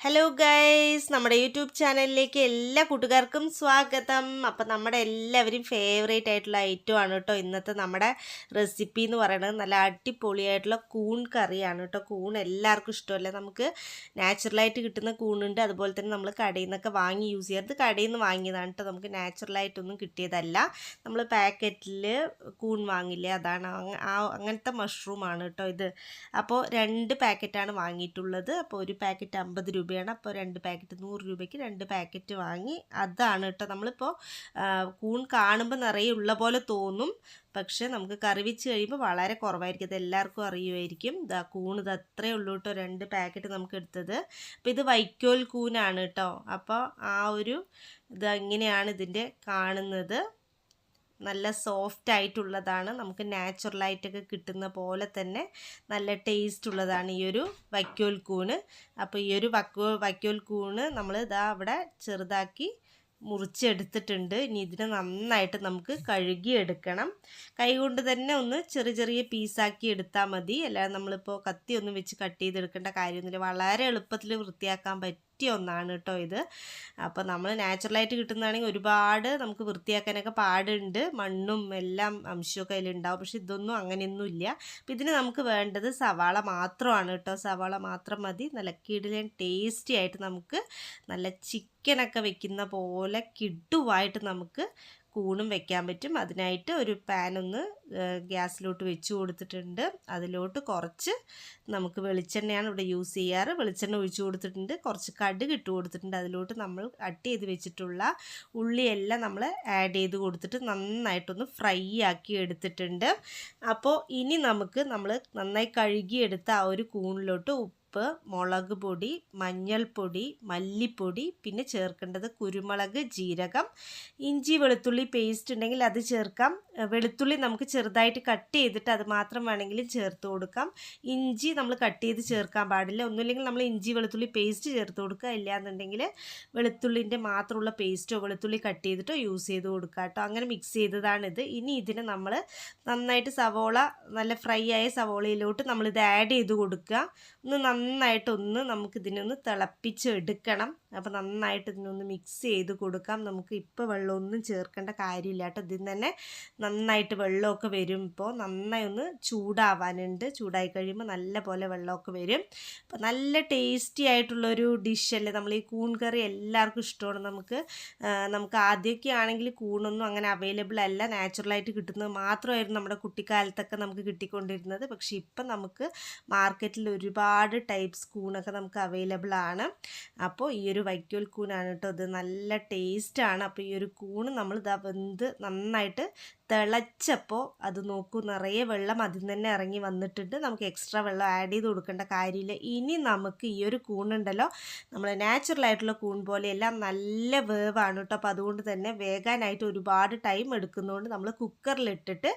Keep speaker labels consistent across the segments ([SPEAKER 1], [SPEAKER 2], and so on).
[SPEAKER 1] Hello guys നമ്മുടെ YouTube ചാനലിലേക്ക് എല്ലാ കൂട്ടുകാർക്കും സ്വാഗതം. അപ്പം നമ്മുടെ എല്ലാവരും ഫേവറേറ്റ് ആയിട്ടുള്ള ഐറ്റം ആണ് കേട്ടോ ഇന്നത്തെ നമ്മുടെ റെസിപ്പി എന്ന് പറയുന്നത്. നല്ല അടിപൊളിയായിട്ടുള്ള കൂൺ കറിയാണ് കേട്ടോ. കൂൺ എല്ലാവർക്കും ഇഷ്ടമല്ല? നമുക്ക് നാച്ചുറലായിട്ട് കിട്ടുന്ന കൂണുണ്ട്. അതുപോലെ തന്നെ നമ്മൾ കടയിൽ നിന്നൊക്കെ വാങ്ങി യൂസ് ചെയ്യരുത് കടയിൽ നിന്ന് വാങ്ങിയതാണ് കേട്ടോ. നമുക്ക് നാച്ചുറലായിട്ടൊന്നും കിട്ടിയതല്ല. നമ്മൾ പാക്കറ്റിൽ കൂൺ വാങ്ങില്ലേ? അതാണ് ആ അങ്ങനത്തെ മഷ്റൂമാണ് കേട്ടോ ഇത്. അപ്പോൾ രണ്ട് പാക്കറ്റാണ് വാങ്ങിയിട്ടുള്ളത്. അപ്പോൾ ഒരു പാക്കറ്റ് അമ്പത് രൂപയാണ്. അപ്പോൾ രണ്ട് പാക്കറ്റ് നൂറ് രൂപയ്ക്ക് രണ്ട് പാക്കറ്റ് വാങ്ങി അതാണ് കേട്ടോ നമ്മളിപ്പോൾ കൂൺ കാണുമ്പോൾ നിറയെ ഉള്ള പോലെ തോന്നും. പക്ഷേ നമുക്ക് കറി വെച്ച് കഴിയുമ്പോൾ വളരെ കുറവായിരിക്കും. അതെല്ലാവർക്കും അറിയുമായിരിക്കും. ഇതാ കൂൺ ഇത് അത്രയേ ഉള്ളൂ കേട്ടോ രണ്ട് പാക്കറ്റ് നമുക്ക് എടുത്തത്. അപ്പോൾ ഇത് വൈക്കോൽ കൂനാണ് കേട്ടോ. അപ്പോൾ ആ ഒരു ഇത് ഇതിന്റെ കാണുന്നത്. നല്ല സോഫ്റ്റ് ആയിട്ടുള്ളതാണ്. നമുക്ക് നാച്ചുറലായിട്ടൊക്കെ കിട്ടുന്ന പോലെ തന്നെ നല്ല ടേസ്റ്റ് ഉള്ളതാണ് ഈ ഒരു വൈക്കോൽ കൂണ്. അപ്പോൾ ഈ ഒരു വക്കോ വൈക്കോൽ കൂണ് നമ്മൾ ഇതാ അവിടെ ചെറുതാക്കി മുറിച്ചെടുത്തിട്ടുണ്ട്. ഇനി ഇതിനെ നന്നായിട്ട് നമുക്ക് കഴുകിയെടുക്കണം. കൈകൊണ്ട് തന്നെ ഒന്ന് ചെറിയ ചെറിയ പീസാക്കി എടുത്താൽ മതി. അല്ലാതെ നമ്മളിപ്പോൾ കത്തി ഒന്നും വെച്ച് കട്ട് ചെയ്തെടുക്കേണ്ട കാര്യമൊന്നുമില്ല. വളരെ എളുപ്പത്തിൽ വൃത്തിയാക്കാൻ പറ്റിയ ഒന്നാണ് കേട്ടോ ഇത്. അപ്പോൾ നമ്മൾ നാച്ചുറലായിട്ട് കിട്ടുന്നതാണെങ്കിൽ ഒരുപാട് നമുക്ക് വൃത്തിയാക്കാനൊക്കെ പാടുണ്ട്. മണ്ണും എല്ലാം അംശമൊക്കെ അതിലുണ്ടാവും. പക്ഷെ ഇതൊന്നും അങ്ങനെയൊന്നും ഇല്ല. അപ്പം ഇതിന് നമുക്ക് വേണ്ടത് സവാള മാത്രമാണ് കേട്ടോ. സവാള മാത്രം മതി. നല്ല കിടിലൻ ടേസ്റ്റി ആയിട്ട് നമുക്ക് നല്ല ചിക്കനൊക്കെ വെക്കുന്ന പോലെ കിടുവായിട്ട് നമുക്ക് കൂണും വെക്കാൻ പറ്റും. അതിനായിട്ട് ഒരു പാൻ ഒന്ന് ഗ്യാസിലോട്ട് വെച്ച് കൊടുത്തിട്ടുണ്ട്. അതിലോട്ട് കുറച്ച് നമുക്ക് വെളിച്ചെണ്ണയാണ് ഇവിടെ യൂസ് ചെയ്യാറ്. വെളിച്ചെണ്ണ ഒഴിച്ചു കൊടുത്തിട്ടുണ്ട്. കുറച്ച് കടുക് ഇട്ട് കൊടുത്തിട്ടുണ്ട്. അതിലോട്ട് നമ്മൾ കട്ട് ചെയ്ത് വെച്ചിട്ടുള്ള ഉള്ളിയെല്ലാം നമ്മൾ ആഡ് ചെയ്ത് കൊടുത്തിട്ട് നന്നായിട്ടൊന്ന് ഫ്രൈ ആക്കി എടുത്തിട്ടുണ്ട്. അപ്പോൾ ഇനി നമുക്ക് നമ്മൾ നന്നായി കഴുകിയെടുത്ത ആ ഒരു കൂണിലോട്ട് ഉപ്പ് മുളക് പൊടി മഞ്ഞൾപ്പൊടി മല്ലിപ്പൊടി പിന്നെ ചേർക്കേണ്ടത് കുരുമുളക് ജീരകം. ഇഞ്ചി വെളുത്തുള്ളി പേസ്റ്റ് ഉണ്ടെങ്കിൽ അത് ചേർക്കാം. വെളുത്തുള്ളി നമുക്ക് ചെറുതായിട്ട് കട്ട് ചെയ്തിട്ട് അത് മാത്രം വേണമെങ്കിലും ചേർത്ത് കൊടുക്കാം. ഇഞ്ചി നമ്മൾ കട്ട് ചെയ്ത് ചേർക്കാൻ പാടില്ല. ഒന്നുമില്ലെങ്കിൽ നമ്മൾ ഇഞ്ചി വെളുത്തുള്ളി പേസ്റ്റ് ചേർത്ത് കൊടുക്കുക. ഇല്ലയെന്നുണ്ടെങ്കിൽ വെളുത്തുള്ളിന്റെ മാത്രമുള്ള പേസ്റ്റോ വെളുത്തുള്ളി കട്ട് ചെയ്തിട്ടോ യൂസ് ചെയ്ത് കൊടുക്കുക കേട്ടോ. അങ്ങനെ മിക്സ് ചെയ്തതാണിത്. ഇനി ഇതിന് നമ്മൾ നന്നായിട്ട് സവോള നല്ല ഫ്രൈ ആയ സവോളയിലോട്ട് നമ്മളിത് ആഡ് ചെയ്ത് കൊടുക്കുക. ഒന്ന് നന്നായിട്ടൊന്ന് നമുക്കിതിനൊന്ന് തിളപ്പിച്ചെടുക്കണം. അപ്പോൾ നന്നായിട്ട് ഇതിനൊന്ന് മിക്സ് ചെയ്ത് കൊടുക്കാം. നമുക്ക് ഇപ്പോൾ വെള്ളമൊന്നും ചേർക്കേണ്ട കാര്യമില്ല കേട്ടോ. ഇതിൽ തന്നെ നന്നായിട്ട് വെള്ളമൊക്കെ വരും ഇപ്പോൾ നന്നായി ഒന്ന് ചൂടാവാനുണ്ട്. ചൂടായി കഴിയുമ്പോൾ നല്ല പോലെ വെള്ളമൊക്കെ വരും. അപ്പോൾ നല്ല ടേസ്റ്റി ആയിട്ടുള്ളൊരു ഡിഷല്ലേ നമ്മൾ ഈ കൂൺ കറി എല്ലാവർക്കും ഇഷ്ടമാണ് നമുക്ക്. നമുക്ക് ആദ്യമൊക്കെ ആണെങ്കിൽ കൂണൊന്നും അങ്ങനെ അവൈലബിൾ അല്ല. നാച്ചുറലായിട്ട് കിട്ടുന്നത് മാത്രമായിരുന്നു നമ്മുടെ കുട്ടിക്കാലത്തൊക്കെ നമുക്ക് കിട്ടിക്കൊണ്ടിരുന്നത്. പക്ഷേ ഇപ്പം നമുക്ക് മാർക്കറ്റിൽ ഒരുപാട് ടൈപ്സ് കൂണൊക്കെ നമുക്ക് അവൈലബിൾ ആണ്. അപ്പോൾ ഈ ഒരു വൈക്കോൽ കൂനാണ് കേട്ടോ ഇത്. നല്ല ടേസ്റ്റാണ്. അപ്പോൾ ഈ ഒരു കൂണ് നമ്മൾ ഇതാ വെന്ത് നന്നായിട്ട് തിളച്ചപ്പോൾ അത് നോക്കൂ നിറയെ വെള്ളം അതിൽ തന്നെ ഇറങ്ങി വന്നിട്ടുണ്ട്. നമുക്ക് എക്സ്ട്രാ വെള്ളം ആഡ് ചെയ്ത് കൊടുക്കേണ്ട കാര്യമില്ല. ഇനി നമുക്ക് ഈ ഒരു കൂണുണ്ടല്ലോ. നമ്മൾ നാച്ചുറൽ ആയിട്ടുള്ള കൂൺ പോലെയെല്ലാം നല്ല വേവാണ് കേട്ടോ. അപ്പോൾ അതുകൊണ്ട് തന്നെ വേകാനായിട്ട് ഒരുപാട് ടൈം എടുക്കുന്നതുകൊണ്ട് നമ്മൾ കുക്കറിലിട്ടിട്ട്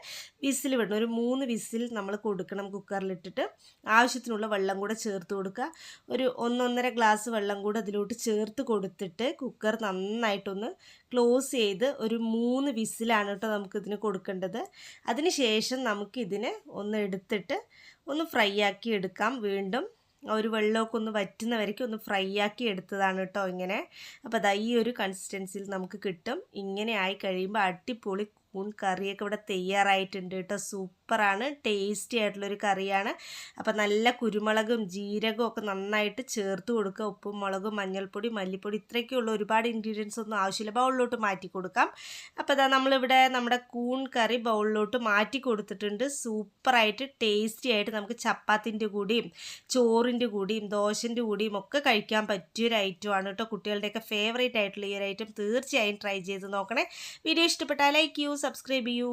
[SPEAKER 1] വിസിൽ വിടണം. ഒരു മൂന്ന് വിസിൽ നമ്മൾ കൊടുക്കണം കുക്കറിലിട്ടിട്ട് ആവശ്യത്തിനുള്ള വെള്ളം കൂടെ ചേർത്ത് കൊടുക്കുക. ഒരു ഒന്നൊന്നര ഗ്ലാസ് വെള്ളം കൂടെ അതിലോട്ട് ചേർത്ത് കൊടുത്തിട്ട് കുക്കർ നന്നായിട്ടൊന്ന് ക്ലോസ് ചെയ്ത് ഒരു മൂന്ന് വിസിലാണ് കേട്ടോ നമുക്കിതിന് കൊടുക്കേണ്ടത്. അതിന് ശേഷം നമുക്കിതിനെ ഒന്ന് എടുത്തിട്ട് ഒന്ന് ഫ്രൈ ആക്കി എടുക്കാം. വീണ്ടും ഒരു വെള്ളമൊക്കെ ഒന്ന് വറ്റുന്ന വരയ്ക്ക് ഒന്ന് ഫ്രൈ ആക്കി എടുത്തതാണ് കേട്ടോ ഇങ്ങനെ. അപ്പോൾ അതാ ഈ ഒരു കൺസിസ്റ്റൻസിയിൽ നമുക്ക് കിട്ടും. ഇങ്ങനെ ആയി കഴിയുമ്പോൾ അടിപൊളി കൂൺ കറിയൊക്കെ ഇവിടെ തയ്യാറായിട്ടുണ്ട് കേട്ടോ. സൂപ്പറാണ്. ടേസ്റ്റി ആയിട്ടുള്ളൊരു കറിയാണ്. അപ്പോൾ നല്ല കുരുമുളകും ജീരകവും ഒക്കെ നന്നായിട്ട് ചേർത്ത് കൊടുക്കുക. ഉപ്പും മുളകും മഞ്ഞൾപ്പൊടി മല്ലിപ്പൊടി ഇത്രയൊക്കെയുള്ള ഒരുപാട് ഇൻഗ്രീഡിയൻസ് ഒന്നും ആവശ്യമില്ല. ബൗളിലോട്ട് മാറ്റി കൊടുക്കാം. അപ്പോൾ അതാ നമ്മളിവിടെ നമ്മുടെ കൂൺ കറി ബൗളിലോട്ട് മാറ്റി കൊടുത്തിട്ടുണ്ട്. സൂപ്പറായിട്ട് ടേസ്റ്റി ആയിട്ട് നമുക്ക് ചപ്പാത്തിന്റെ കൂടിയും ചോറിന്റെ കൂടിയും ദോശന്റെ കൂടിയും ഒക്കെ കഴിക്കാൻ പറ്റിയൊരു ഐറ്റമാണ് കേട്ടോ. കുട്ടികളുടെയൊക്കെ ഫേവറേറ്റ് ആയിട്ടുള്ള ഈ ഒരു ഐറ്റം തീർച്ചയായും ട്രൈ ചെയ്ത് നോക്കണേ. വീഡിയോ ഇഷ്ടപ്പെട്ടാൽ ലൈക്ക് ചെയ്യൂ सब्सक्राइब यू